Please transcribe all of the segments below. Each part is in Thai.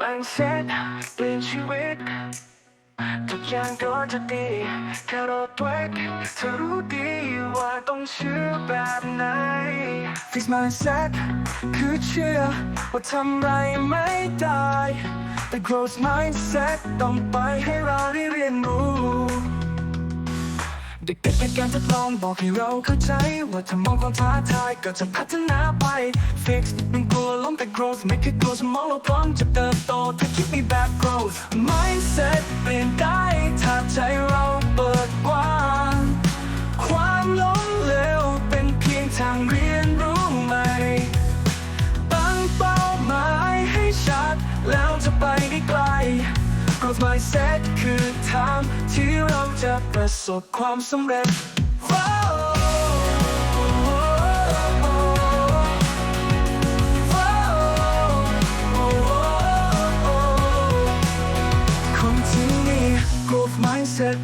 มันเซ็ตเปลี่ยนชีวิต ทุกอย่างก็จะดีแค่เราตัวเองเธอรู้ดีว่าต้องเชื่อแบบไหน Fix mindset คือเชื่อว่าทำไรไม่ได้ แต่ growth mindset ต้องไป เด็กๆเป็นการทดลองบอกให้เราเข้าใจ ว่าถ้ามองความท้าทายก็จะพัฒนาไป Fix มันกลัวล้มแต่ growth ไม่เคยกลัวสมองเราพร้อมจะเติบโตถ้าคิดมีแบบ growth mindset เปลี่ยนได้ถ้าใจเราเปิดกว้าง คือทางที่เราจะประสบความสำเร็จคนที่มี growth mindset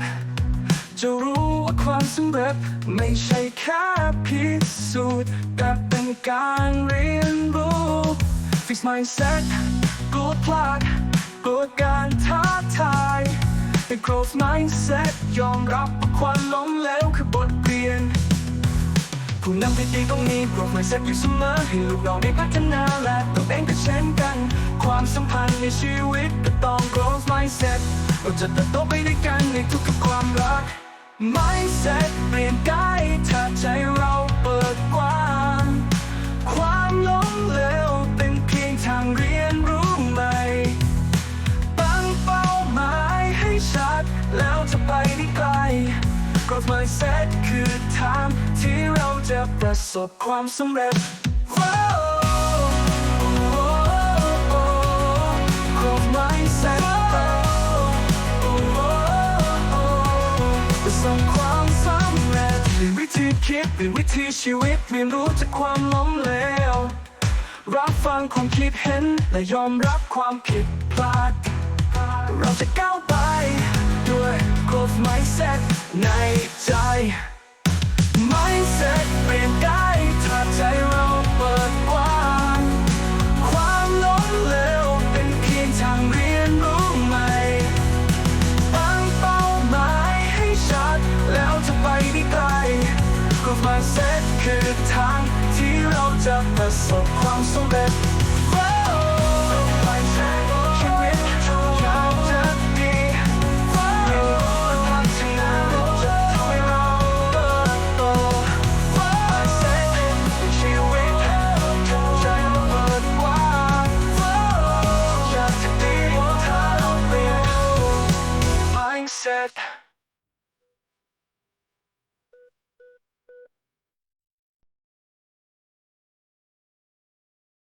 จะรู้ว่าความสำเร็จไม่ใช่แค่พิสูจน์แต่เป็นการเรียนรู้ fix mindset กลัวพลาดกลัวการท้าทาย ป็น growth mindset ยอมรับความล้มแล้วคือบทเรียน ผู้นำที่ดีต้องมี growth mindset อยู่เสมอให้ลูกน้องได้พัฒนาและตัวเองก็เช่นกัน ความสัมพันธ์ในชีวิตก็ต้อง growth mindset เราจะเติบโตไปด้วยกันในทุกๆความรัก mindset เปลี่ยนการ แล้วจะไปได้ไกล Growth mindset คือทางที่เราจะประสบความสำเร็จ Growth mindset ประสบความสำเร็จเปลี่ยนวิธีคิดเปลี่ยนวิธีชีวิตเรียนรู้จากความล้มเหลวรับฟังความคิดเห็นและยอมรับความผิดพลาด เราจะก้าวไป ในใจ mindset เปลี่ยนได้ถ้าใจเราเปิดกว้างความล้มเหลวเป็นเพียงทางเรียนรู้ใหม่ตั้งเป้าหมายให้ชัดแล้วจะไปได้ไกล growth mindset คือทางที่เราจะประสบความสำเร็จ อ